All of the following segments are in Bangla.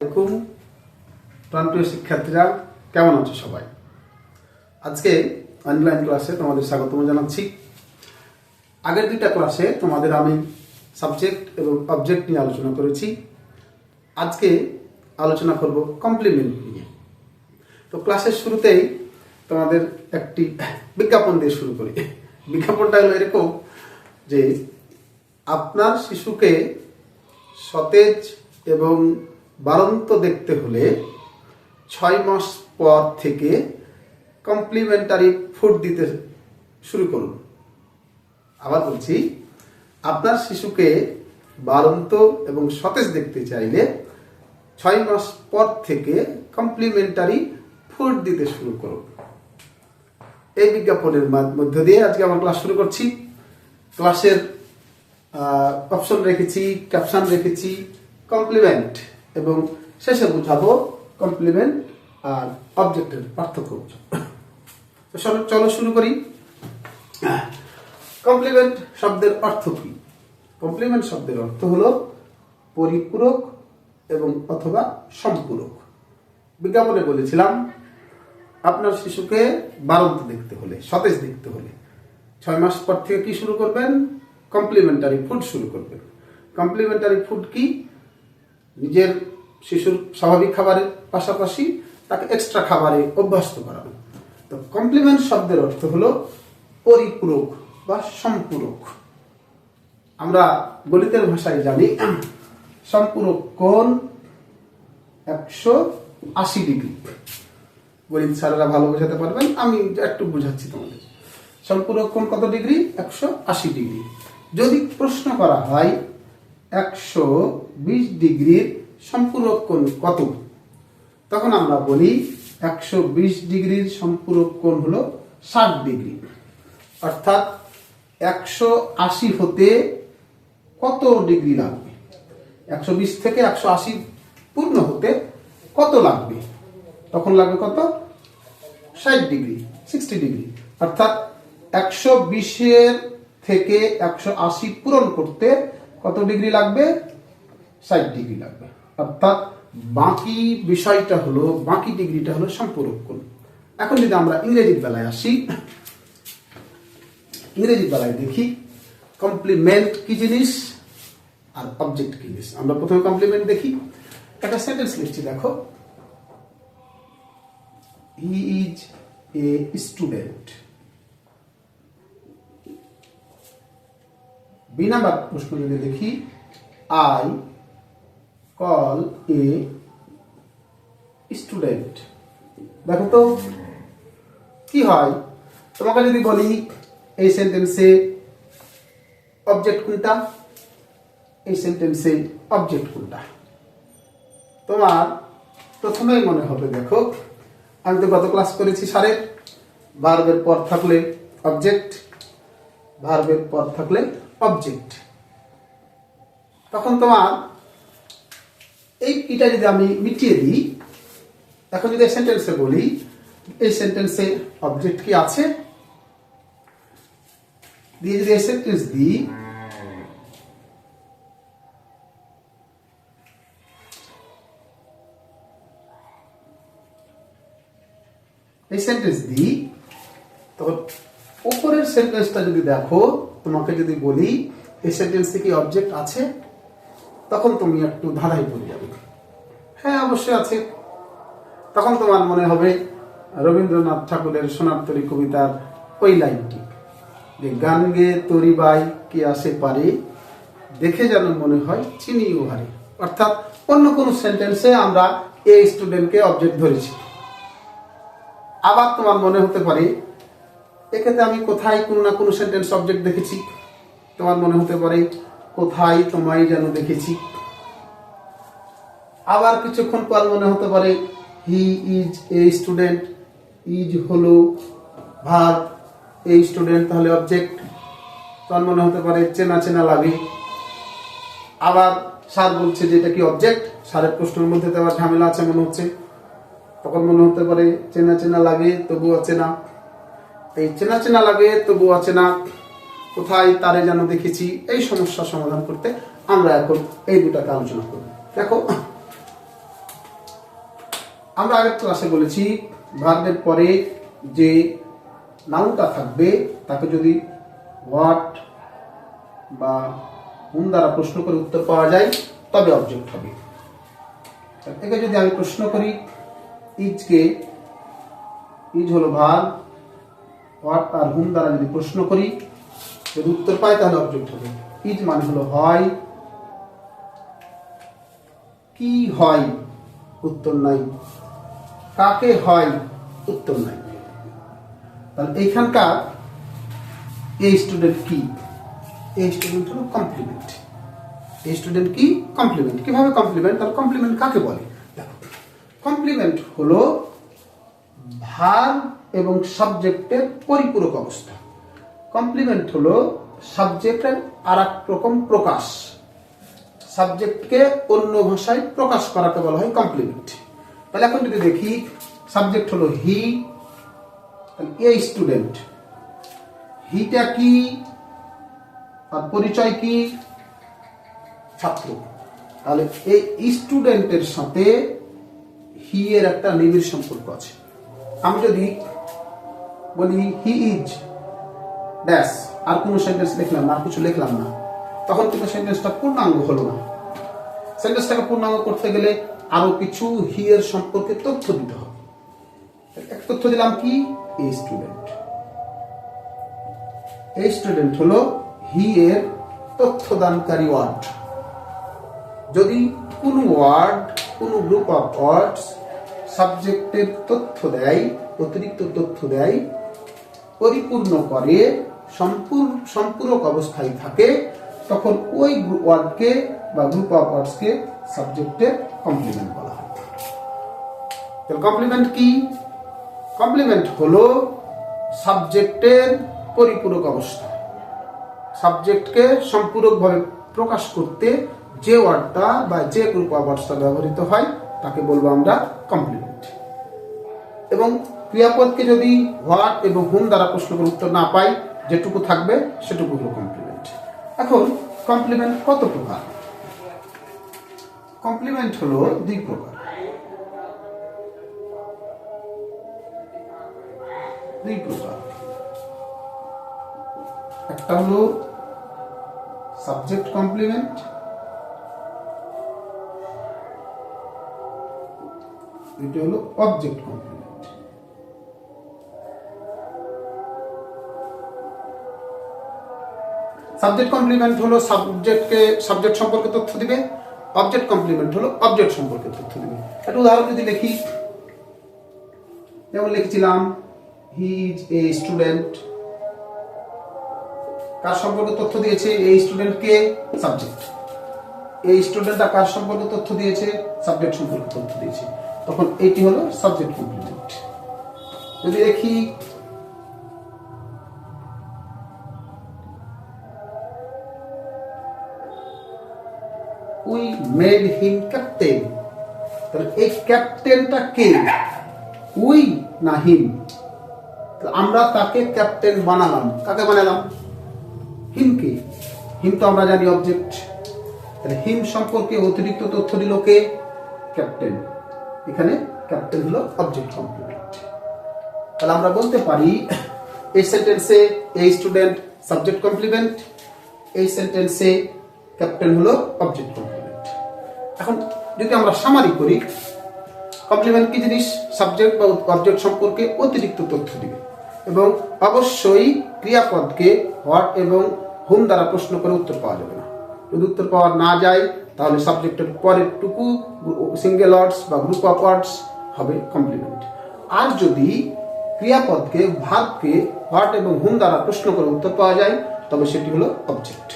আসসালামাইকুম প্রাণপ্রিয় শিক্ষার্থীরা, কেমন আছো সবাই? আজকে অনলাইন ক্লাসে তোমাদের স্বাগতম জানাচ্ছি। আগের দুইটা ক্লাসে তোমাদের আমি সাবজেক্ট এবং অবজেক্ট নিয়ে আলোচনা করেছি। আজকে আলোচনা করব কমপ্লিমেন্ট নিয়ে। তো ক্লাসের শুরুতেই তোমাদের একটি বিজ্ঞাপন দিয়ে শুরু করি। বিজ্ঞাপনটা হলো এরকম যে, আপনার শিশুকে সতেজ এবং বাড়ন্ত দেখতে হলে ছয় মাস পর থেকে কমপ্লিমেন্টারি ফুড দিতে শুরু করুন। আবার বলছি, আপনার শিশুকে বাড়ন্ত এবং সতেজ দেখতে চাইলে ছয় মাস পর থেকে কমপ্লিমেন্টারি ফুড দিতে শুরু করুন। এই বিজ্ঞাপনের মধ্য দিয়ে আজকে আমার ক্লাস শুরু করছি। ক্লাসের অপশন রেখেছি ক্যাপশন রেখেছি কমপ্লিমেন্ট এবং শেষে বুঝাবো কমপ্লিমেন্ট আর অবজেক্টের পার্থক্য বুঝাবো। চলো শুরু করি। কমপ্লিমেন্ট শব্দের অর্থ কি? কমপ্লিমেন্ট শব্দের অর্থ হলো পরিপূরক এবং অথবা সম্পূরক। বিজ্ঞাপনে বলেছিলাম, আপনার শিশুকে বারন্ত দেখতে হলে, সতেজ দেখতে হলে, ছয় মাস পর থেকে কি শুরু করবেন? কমপ্লিমেন্টারি ফুড শুরু করবেন। কমপ্লিমেন্টারি ফুড কি? নিজের শিশুর স্বাভাবিক খাবারের পাশাপাশি তাকে এক্সট্রা খাবারে অভ্যস্ত করানো তো কমপ্লিমেন্ট শব্দের অর্থ হলো পরিপূরক বা সম্পূরক। আমরা গণিতের ভাষায় জানি সম্পূরক কোণ একশো আশি ডিগ্রি। গণিত স্যারেরা ভালো বোঝাতে পারবেন, আমি একটু বুঝাচ্ছি তোমাদের। সম্পূরক কোণ কত ডিগ্রি? একশো আশি ডিগ্রি। যদি প্রশ্ন করা হয় একশো বিশ ডিগ্রির সম্পূরক কোণ কত? তখন আমরা বলি একশো বিশ ডিগ্রির সম্পূরক কোণ হলো ষাট ডিগ্রি। অর্থাৎ একশো আশি হতে কত ডিগ্রি লাগবে? একশো বিশ থেকে একশো আশি পূর্ণ হতে কত লাগবে? তখন লাগবে কত? ষাট ডিগ্রি, সিক্সটি ডিগ্রি। অর্থাৎ একশো বিশের থেকে একশো আশি পূরণ করতে কত ডিগ্রি লাগবে? ষাট ডিগ্রি লাগবে। অর্থাৎ বাকি বিষয়টা হলো, বাকি ডিগ্রিটা হলো সম্পূরক কোণ এখন যদি আমরা ইংরেজির বেলায় আসি, ইংরেজির বেলায় দেখি কমপ্লিমেন্ট কি জিনিস আর অবজেক্ট কি জিনিস। আমরা প্রথমে কমপ্লিমেন্ট দেখি। একটা সেন্টেন্স লিখছি, দেখো। He is a student B number প্রশ্ন যদি দেখি আই কল এ স্টুডেন্ট দেখো তো, কি হয়? তোমাকে যদি বলি, এই সেন্টেন্সে অবজেক্ট কোনটা? এই সেন্টেন্সে অবজেক্ট কোনটা? তোমার প্রথমেই মনে হবে, দেখো, আমি তো গত ক্লাস করেছি সারে। ভার্বের পর থাকলে অবজেক্ট ভার্বের পর থাকলে অবজেক্ট তখন তোমার এই পিটা যদি আমি মিটিয়ে দিই, এখন যদি সেন্টেন্সে বলি, এই সেন্টেন্সে অবজেক্ট কি আছে? দিয়ে যদি সেন্টেন্স দিই, এই সেন্টেন্স দিই, তখন উপরের সেন্টেন্সটা যদি দেখো তোমাকে যদি বলি, এই সেন্টেন্সে কি অবজেক্ট আছে, তখন তুমি একটু ধাঁধাই পড়ে যাবে। হ্যাঁ অবশ্যই আছে। তখন তোমার মনে হবে, রবীন্দ্রনাথ ঠাকুরের সোনারতরী কবিতার ওই লাইনটি, যে, গান গে তরি বাই কে আসে পারে, দেখে যেন মনে হয় চিনি উহারে অর্থাৎ অন্য কোনো সেন্টেন্সে আমরা এই স্টুডেন্টকে অবজেক্ট ধরেছি। আবার তোমার মনে হতে পারে এক্ষেত্রে আমি কোথায় কোনো না কোনো সেন্টেন্স অবজেক্ট দেখেছি। তোমার মনে হতে পারে, কোথায় তোমায় যেন দেখেছি। আবার কিছুক্ষণ পর মনে হতে পারে he is a student is হলো ভার এই স্টুডেন্ট তাহলে অবজেক্ট তোমার মনে হতে পারে, চেনা চেনা লাগে আবার স্যার বলছে যে, এটা কি অবজেক্ট স্যারের প্রশ্নের মধ্যে তো আবার ঝামেলা আছে মনে হচ্ছে। তখন মনে হতে পারে, চেনা চেনা লাগে তবুও আছে না এই চেনা চেনা লাগে তবু অচেনা কোথায়, তারে যেন দেখেছি, এই সমস্যার সমাধান করতে আমরা এখন এই দুটাকে আলোচনা করব। দেখো, আমরা আগের ক্লাসে বলেছি ভার্বের পরে যে নাউনটা থাকবে, তাকে যদি হোয়াট বা হুম দ্বারা প্রশ্ন করে উত্তর পাওয়া যায়, তবে অবজেক্ট হবে। একে যদি আমি প্রশ্ন করি ইজকে ইজ হলো ভার হোয়াট আর হুম দ্বারা যদি প্রশ্ন করি, যদি উত্তর পাই, তাহলে অবজেক্ট হবে। ইজ মানে হলো হয়। কি হয়? উত্তর নাই। কাকে হয়? উত্তর নাই। তাহলে এইখানকার এই স্টুডেন্ট কি? এই স্টুডেন্ট হলো কমপ্লিমেন্ট এই স্টুডেন্ট কি? কমপ্লিমেন্ট কীভাবে কমপ্লিমেন্ট তার কমপ্লিমেন্ট কাকে বলে? কমপ্লিমেন্ট হলো ভার এবং সাবজেক্টের পরিপূরক অবস্থা। কমপ্লিমেন্ট হলো সাবজেক্টের আর রকম প্রকাশ। সাবজেক্টকে অন্য ভাষায় প্রকাশ করাকে বলা হয় কমপ্লিমেন্ট। তাহলে এখন যদি দেখি, সাবজেক্ট হলো হি এ স্টুডেন্ট। হিটা কি? আর পরিচয় কি? ছাত্র। তাহলে এই স্টুডেন্টের সাথে হি এর একটা নিবিড় সম্পর্ক আছে। আমি যদি বলি হি ইজ ড্যাশ আর কোনো সেন্টেন্স লিখলাম না, আর কিছু লিখলাম না। তখন কিন্তু সেন্টেন্সটা পূর্ণাঙ্গ হলো না। সেন্টেন্সটাকে পূর্ণাঙ্গ করতে গেলে আরও কিছু হি এর সম্পর্কে তথ্য দিতে হবে। এক তথ্য দিলাম কি? এই স্টুডেন্ট এই স্টুডেন্ট হলো হি এর তথ্যদানকারী ওয়ার্ড যদি কোনো ওয়ার্ড কোনো গ্রুপ অফ ওয়ার্ডস সাবজেক্টের তথ্য দেয়, অতিরিক্ত তথ্য দেয় পরিপূর্ণ করে সম্পূরক অবস্থায় থাকে, তখন ওই ওয়ার্ডকে বা গ্রুপ অফ ওয়ার্ডসকে সাবজেক্টের কমপ্লিমেন্ট বলা হয়। কমপ্লিমেন্ট কি? কমপ্লিমেন্ট হলো সাবজেক্টের পরিপূরক অবস্থা। সাবজেক্টকে সম্পূরকভাবে প্রকাশ করতে যে ওয়ার্ডটা বা যে গ্রুপ অফ ওয়ার্ডসটা ব্যবহৃত হয়, তাকে বলব আমরা কমপ্লিমেন্ট এবং ক্রিয়াপদকে যদি হোয়াট এবং হুম দ্বারা প্রশ্ন করে উত্তর না পাই, যেটুকু থাকবে সেটুকু হলো কমপ্লিমেন্ট এখন কমপ্লিমেন্ট কত প্রকার? কমপ্লিমেন্ট হলো দুই প্রকার। দুই প্রকার। একটা হলো সাবজেক্ট কমপ্লিমেন্ট এটা হলো অবজেক্ট কমপ্লিমেন্ট সাবজেক্ট কমপ্লিমেন্ট হলো সাবজেক্টকে সাবজেক্ট সম্পর্কে তথ্য দিবে অবজেক্ট কমপ্লিমেন্ট হলো অবজেক্ট সম্পর্কে তথ্য দিবে। একটা উদাহরণ যদি লিখি যেমন লিখেছিলাম হি ইজ এ স্টুডেন্ট কার সম্পর্কে তথ্য দিয়েছে? এই স্টুডেন্টকে সাবজেক্ট এই স্টুডেন্টটা কার সম্পর্কে তথ্য দিয়েছে? সাবজেক্ট সম্পর্কে তথ্য দিয়েছে। তখন এটি হলো সাবজেক্ট কমপ্লিমেন্ট যদি দেখি উই মেড হিম ক্যাপ্টেন তাহলে এই ক্যাপ্টেনটা কে? উই না হিম? আমরা তাকে ক্যাপ্টেন বানালাম। কাকে বানালাম? হিমকে হিম তো আমরা জানি অবজেক্ট তাহলে হিম সম্পর্কে অতিরিক্ত তথ্য দিল কে? ক্যাপ্টেন এখানে ক্যাপ্টেন হলো অবজেক্ট কমপ্লিমেন্ট তাহলে আমরা বলতে পারি, এই সেন্টেন্সে এই স্টুডেন্ট সাবজেক্ট কমপ্লিমেন্ট এই সেন্টেন্সে ক্যাপ্টেন হলো অবজেক্ট কমপ্লিমেন্ট এখন যদি আমরা সামারি করি কমপ্লিমেন্ট কি জিনিস? সাবজেক্ট বা অবজেক্ট সম্পর্কে অতিরিক্ত তথ্য দিবে। এবং অবশ্যই ক্রিয়াপদকে হোয়াট এবং হোম দ্বারা প্রশ্ন করে উত্তর পাওয়া যাবে না। যদি উত্তর পাওয়া না যায়, তাহলে সাবজেক্টের পরের টুকু সিঙ্গেল ওয়ার্ডস বা গ্রুপ অফ ওয়ার্ডস হবে কমপ্লিমেন্ট আর যদি ক্রিয়াপদকে ভাবকে হোয়াট এবং হুম দ্বারা প্রশ্ন করে উত্তর পাওয়া যায়, তবে সেটি হলো অবজেক্ট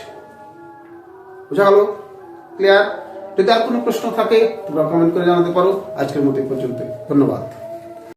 বোঝা গেল? ক্লিয়ার যদি আর কোনো প্রশ্ন থাকে তোমরা কমেন্ট করে জানাতে পারো। আজকের মতো পর্যন্ত ধন্যবাদ।